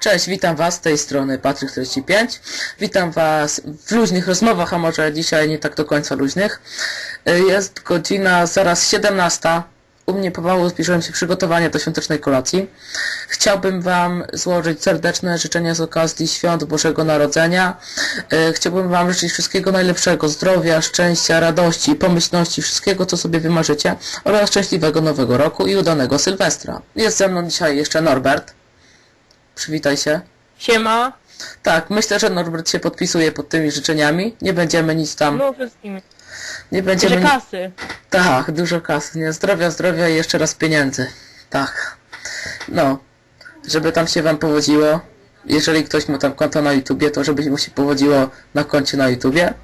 Cześć, witam Was z tej strony Patryk45. Witam Was w luźnych rozmowach, a może dzisiaj nie tak do końca luźnych. Y, Jest godzina zaraz 17. U mnie pomału zbliżyłem się przygotowania do świątecznej kolacji. Chciałbym Wam złożyć serdeczne życzenia z okazji Świąt Bożego Narodzenia. Y, Chciałbym Wam życzyć wszystkiego najlepszego, zdrowia, szczęścia, radości, pomyślności, wszystkiego co sobie wymarzycie oraz szczęśliwego Nowego Roku i udanego Sylwestra. Jest ze mną dzisiaj jeszcze Norbert. Przywitaj się. Siema. Tak, myślę, że Norbert się podpisuje pod tymi życzeniami. Nie będziemy nic tam. No wszystkim. nie będziemy. Dużo kasy. Tak, dużo kasy. Nie, zdrowia, zdrowia i jeszcze raz pieniędzy. Tak. No. Żeby tam się wam powodziło. Jeżeli ktoś ma tam konto na YouTubie, to żeby mu się powodziło na koncie na YouTubie.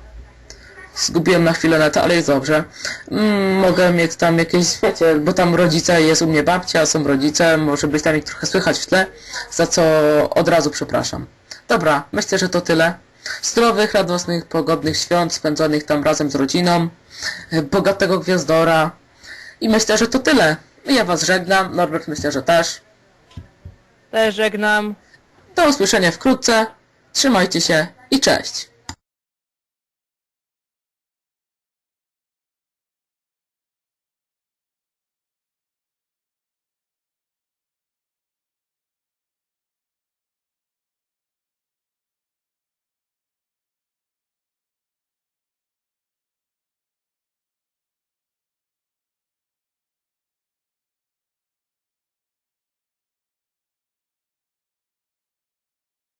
Zgubiłem na chwilę na to, ale jest dobrze. Mm, mogę mieć tam jakieś, wiecie, bo tam rodzice, jest u mnie babcia, są rodzice, może być tam ich trochę słychać w tle, za co od razu przepraszam. Dobra, myślę, że to tyle. Zdrowych, radosnych, pogodnych świąt, spędzonych tam razem z rodziną, bogatego gwiazdora i myślę, że to tyle. Ja was żegnam, Norbert myślę, że też. Też żegnam. Do usłyszenia wkrótce, trzymajcie się i cześć.